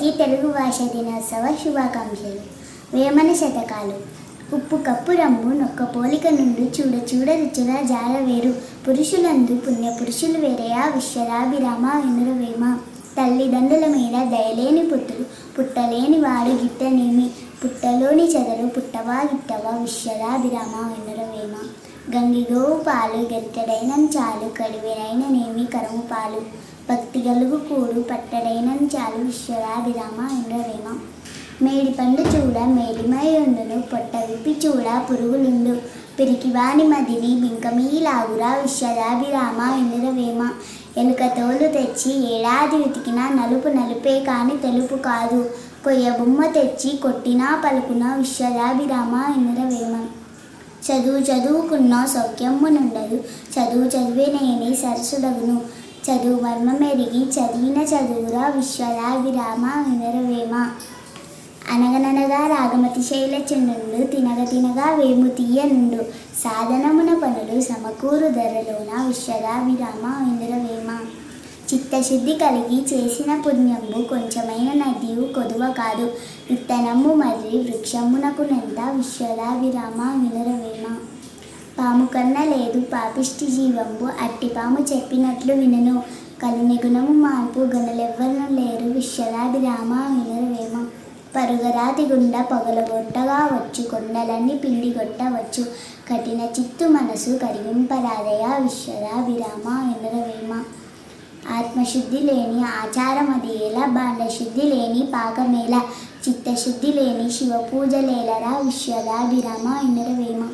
అందరికీ తెలుగు భాష దినోత్సవ శుభాకాంక్షలు. వేమన శతకాలు. ఉప్పు కప్పు రంగు నొక్క పోలిక నుండి చూడ చూడ రుచుల జాల వేరు. పురుషులందు పుణ్య పురుషులు వేరయా విశ్వరాభిరామ వినురవేమ తల్లిదండ్రుల మీద దయలేని పుత్రులు పుట్టలేని వాడు గిట్టనేమి. పుట్టలోని చెదరు పుట్టవా గిట్టవా విశ్వరాభిరామ వినురవేమ గంగిగోవు పాలు గెత్తడైన చాలు కడివినైన నేమి కరము పాలు. భక్తి గలుగు కూడు పట్టడైనం చాలు విశ్వరాభిరామ ఇంద్రవేమ మేడి పండు చూడ మేడిమై ఉండును పొట్ట విప్పి చూడ పురుగులుండు. పిరికివాని మదిని బింకమీలాగురా విశ్వరాభిరామ ఇంద్రవేమ ఎలుక తోలు తెచ్చి ఏడాది ఉతికినా నలుపు నలుపే కాని తెలుపు కాదు. కొయ్య బొమ్మ తెచ్చి కొట్టినా పలుకున విశ్వరాభిరామ ఇంద్రవేమ చదువు చదువుకున్న సౌఖ్యమునుండదు. చదువు చదివేనేని సరసుడగును. చదువు మర్మమెరిగి చదివిన చదువురా విశ్వరాభిరామ వినరవేమ అనగననగా రాగమతి శైల శైలచండు తినగ తినగా వేము తీయనుండు సాధనమున పనులు సమకూరు ధరలోన విశ్వరాభిరామ వినరవేమ చిత్తశుద్ధి కలిగి చేసిన పుణ్యంబు కొంచెమైన నదియు కొదువ కాదు. విత్తనము మరి వృక్షమునకు నెంత విశ్వదాభిరామ వినరవేమ పాము కన్న లేదు. పాపిష్టి జీవంబు అట్టి పాము చెప్పినట్లు వినను. కలిని గుణము మార్పు గనులెవ్వరు లేరు. విశ్వదాభిరామ వినరువేమ. పరుగరాతి గుండా పొగలగొట్టగా వచ్చు. కొండలన్నీ పిండి కొట్టవచ్చు కఠిన చిత్తు మనసు కరిగింపరాదయ విశ్వదాభిరామ వినరవేమ. ఆత్మశుద్ధి లేని ఆచారం అది ఎలా? బాండశుద్ధి లేని పాకమేల? చిత్తశుద్ధి లేని శివ పూజలేలరా విశ్వదాభిరామ ఇంద్రవేమ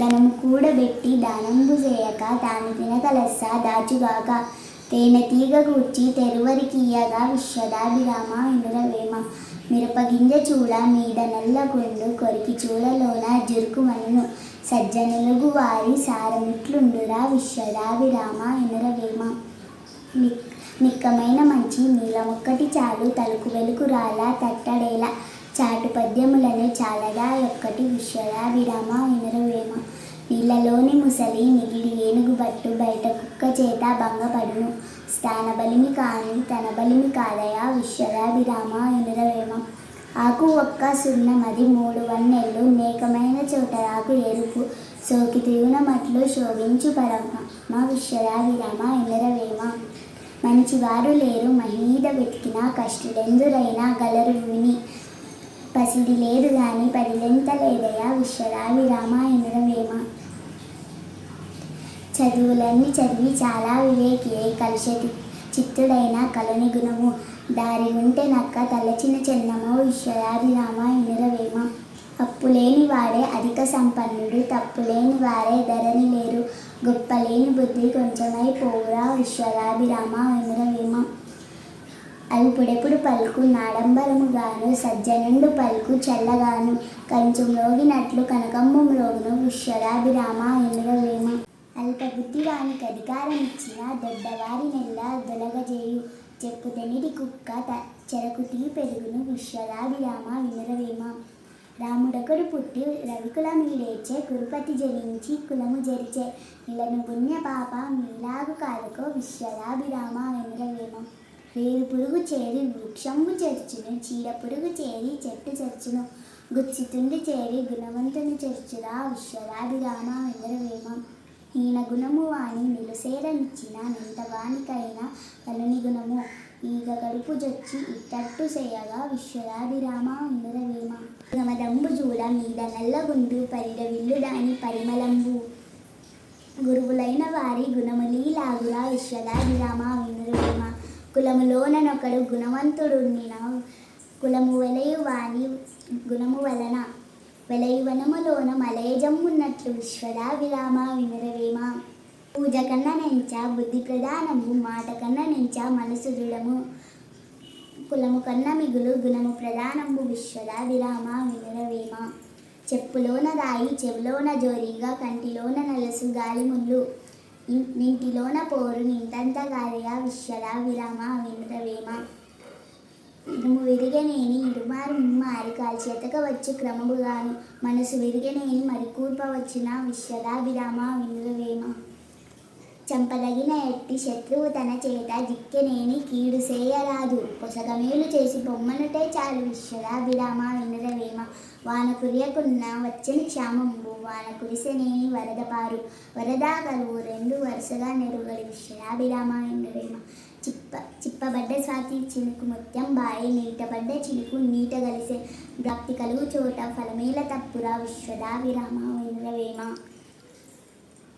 ధనము కూడబెట్టి దానంబు చేయక దాని తినకలస్స దాచుగాక. తేనె తీగ కూర్చి తెరువరికియ్యగా విశ్వదాభిరామ ఇంద్రవేమ మిరపగింజ చూడ మీద నల్లగుండు కొరికి చూడలోన జురుకుమను సజ్జనులుగు వారి సారమిట్లుండురా విశ్వదాభిరామ ఇంద్రవేమ నిక్ నిక్కమైన మంచి నీలమొక్కటి చాలు తలుకు వెలుకు రాల చాటు పద్యములను చాలదా ఒక్కటి విశ్వరాభిరామ వినరవేమ? నీళ్ళలోని ముసలి నిగిడి ఏనుగు బట్టు బయట కుక్క చేత భంగపడును. స్థాన బలిమి కాని తన బలిమి కాదయా విశ్వరాభిరామ వినరవేమ? ఆకు ఒక్క సున్నమది మూడు వన్నెళ్ళు నేకమైన చోట ఆకు ఎరుపు. సోకి తిరుగునమట్లు శోభించు పరమ. మా విశ్వరాభిరామ ఇంద్రవేమ మంచివారు లేరు మహీద వెతికిన కష్టులెందురైనా గలరు విని. పసిడి లేదు గాని పడిలెంత లేదయా విశ్వరాభిరామ ఇంద్రవేమ చదువులన్నీ చదివి చాలా వివేకి కలిసటి చిత్తుడైన కలని గుణము. దారి ఉంటే నక్క తలచిన చెన్నమో విశ్వరాభిరామ ఇంద్రవేమ అప్పులేని వాడే అధిక సంపన్నుడు తప్పులేని వారే ధరని లేరు. గొప్పలేని బుద్ధి కొంచెమై పోవురా విశ్వరాభిరామ ఇంద్రవేమ అల్పుడెప్పుడు పలుకు నాడంబరముగాను సజ్జనుండు పలుకు చల్లగాను కంచు రోగినట్లు కనకమ్ము రోగును విశ్వరాభిరామ ఇంద్రవేమ అల్ప బుద్ధివానికి అధికారం ఇచ్చిన దొడ్డవారి నెల్ల దొలగజేయు చెప్పు తెనిడి కుక్క చెరకుటి పెరుగును విశ్వరాభిరామ వినరవేమ రాముడొకడు పుట్టి రవికుల మీడేచే కురుపతి జరించి కులము జరిచే. ఇలను పుణ్య పాప మీలాగు కాదుకో విశ్వరాభిరామ వినరవేమ వేరు పురుగు చేరి వృక్షంబు చెరుచును చీడ పురుగు చేరి చెట్టు చర్చును గుచ్చితుండి చేరి గుణవంతుని చెరుచురా విశ్వరాభిరామ వినరవేమ ఈయన గుణము వాణి నిలుసేరనిచ్చిన నింత వానికైనా గుణము. ఈగ కడుపు జొచ్చి ఇట్టట్టు చేయగా విశ్వరాభిరామ ఇంద్రవేమ. గమదంబు చూడ మీద నల్లగుండు పరిడ విల్లుడాని పరిమళంబు. గురువులైన వారి గుణములీలాగురా విశ్వదాభిరామ వినురవేమ కులములోననొకడు గుణవంతుడుండిన కులము వెలయు వాని గుణము వలన వెలయువనములోన మలయజమ్మున్నట్లు విశ్వదాభిరామ వినరవేమ. పూజ కన్న నెంచ బుద్ధి ప్రధానము మాట కన్న నెంచ మనసు దృఢము. కులము కన్న మిగులు గుణము ప్రధానము విశ్వదాభిరామ వినరవేమ. చెప్పులోన రాయి చెవిలోన జోరీగా కంటిలోన నలసు గాలి ముళ్ళు నీటిలోన పోరు నింతంత గాలిగా అవినుత వేమ. ఇరుము విరిగనేని ఇరుమారు ముమ్మారి కాల్చేతకవచ్చు క్రమముగాను. మనసు విరిగనేని మరి విరామ వినుత వేమ. చంపదగిన ఎట్టి శత్రువు తన చేత జిక్కెనేని కీడు చేయరాదు. పొసగమేలు చేసి బొమ్మనుటే చాలు విశ్వదాభిరామ వినరవేమ వాన కురియకున్న వచ్చని క్షామంబు వాన కురిసెనేని వరద పారు వరదా కలువు రెండు వరుసగా నెరుగడి విశ్వదాభిరామ వినరవేమ చిప్ప చిప్పబడ్డ స్వాతి చినుకు ముత్యం బాయి నీటబడ్డ చినుకు నీట గలిసే. ప్రాప్తి కలుగు చోట ఫలమేల తప్పురా విశ్వదాభిరామ వినరవేమ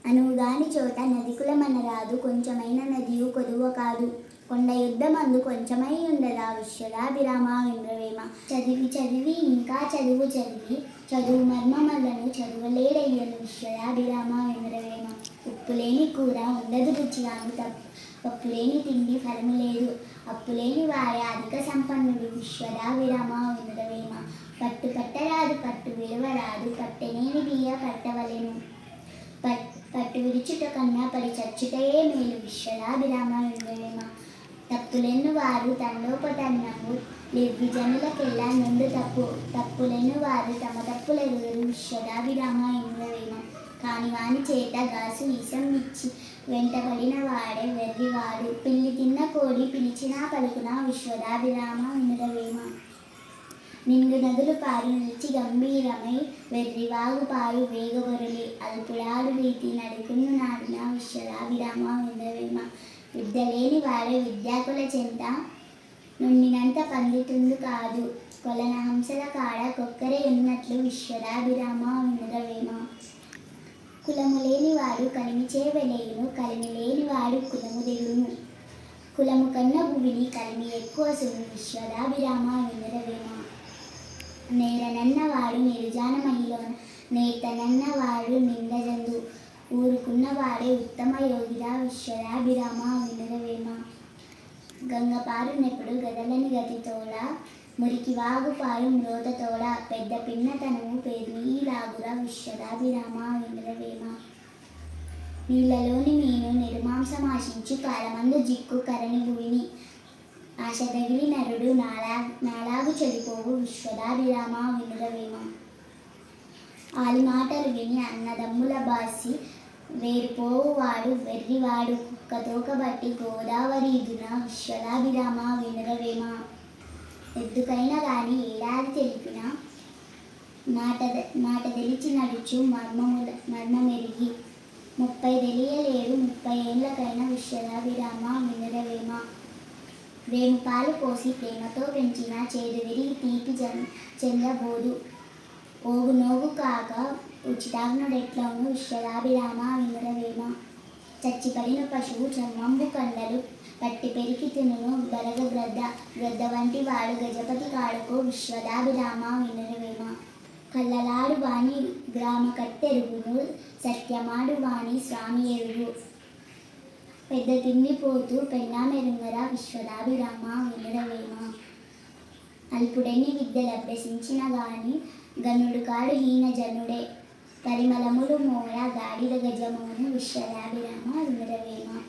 అనువుగాని చోట నదికులమనరాదు కొంచెమైన నదియు కొదువ కాదు. కొండ యుద్ధమందు కొంచెమై ఉండదా విశ్వదాభిరామ ఇంద్రవేమ. చదివి చదివి ఇంకా చదువు చదివి చదువు మర్మమలను చదువలేడయ్యను విశ్వదాభిరామ ఇంద్రవేమ. ఉప్పులేని కూర ఉండదు రుచిగాను తప్పు. పప్పు లేని తిండి ఫలము లేదు అప్పులేని వారి అధిక సంపన్నుడు విశ్వదాభిరామ ఇంద్రవేమ. పట్టు పట్టరాదు పట్టు విడవరాదు పట్టనేని బియ్య పట్టవలెను. పట్టు విరుచుట కన్నా పడి చచ్చుటయే మేలు. విశ్వదాభిరామ విందవేమ తప్పులెన్ను వారు తండోపతన్నము లెవ్వి జనులకెల్లా నుండు తప్పు. తప్పులెన్ను వారు తమ తప్పులెరుగరు విశ్వదాభిరామ ఇంద్రవేమ కాని వాని చేత గాసు ఈసం ఇచ్చి వెంటబడిన వాడే వెర్రివాడు. పిల్లి తిన్న కోడి పిలిచినా పలుకునా విశ్వదాభిరామ ఇంద్రవేమ నిండు నదులు పారు నిలిచి గంభీరమై వెర్రివాగు పారు వేగవరులి అల్పుడాడు రీతి నడుకున్న నాడిన విశ్వరాభిరామ విందవేమ విద్య లేని వాడే విద్యాకుల చెంత నుండినంత పండితుంది కాదు. కొలన హంసల కాడ కొక్కరే ఉన్నట్లు విశ్వరాభిరామ విందవేమ కులము లేని వారు కలిమి చేవలేయును కలిమి లేని వాడు కులము దిగును కులము కన్న భూమిని కలిమి ఎక్కువ సును విశ్వరాభిరామ విందరవేమ నేరనన్నవాడు నిర్జాన మహిళ నేతనన్నవాడు నిండజందు ఊరుకున్నవాడే ఉత్తమ యోగిరా విశ్వరాభిరామ వినరవేమ గంగపారు నెప్పుడు గదలని గతితోడ మురికి వాగు పారు మ్రోతతోడ పెద్ద పిన్నతనము పేరు విశ్వరాభిరామ వినరవేమ నీళ్ళలోని నేను నిర్మాంసమాశించు కాలమందు జిక్కు కరణి భూమిని ఆశ తగిలి నరుడు నాలా నాలాగు చెడిపోవు విశ్వదాభిరామ వినురవేమ వాళ్ళ మాటలు విని అన్నదమ్ముల బాసి వేరుపోవు వెర్రివాడు కుక్కతోక గోదావరి ఇదున విశ్వదాభిరామ వినురవేమ ఎందుకైనా గాని ఏడాది తెలిపిన మాట మాట తెలిచి నడుచు మర్మముల మర్మమెరిగి ముప్పై తెలియలేడు ముప్పై ఏళ్ళకైనా విశ్వదాభిరామ వినురవేమ వేము పాలు పోసి ప్రేమతో పెంచిన చేదు విరిగి తీపి జన్ చెందబోదు ఓగు నోగు కాక ఉచితాగ్నుడెట్లను విశ్వదాభిరామ విమరవేమ చచ్చిపడిన పశువు చర్మంబు కండలు పట్టి పెరికి తినును బలగ గ్రద్ద గ్రద్ద వంటి వాడు గజపతి కాడుకో విశ్వదాభిరామ వినరవేమ కళ్ళలాడు వాణి గ్రామ కట్టెరుగును సత్యమాడు వాణి స్వామి ఎరుగు పెద్ద తిండిపోతూ పెన్నామెరుంగర విశ్వదాభిరామ వినడవేమ అల్పుడెన్ని విద్యలు అభ్యసించిన గాని గనుడు కాడు హీన జనుడే. పరిమళములు మోర గాడిద గజమోను విశ్వదాభిరామ వినురవేమ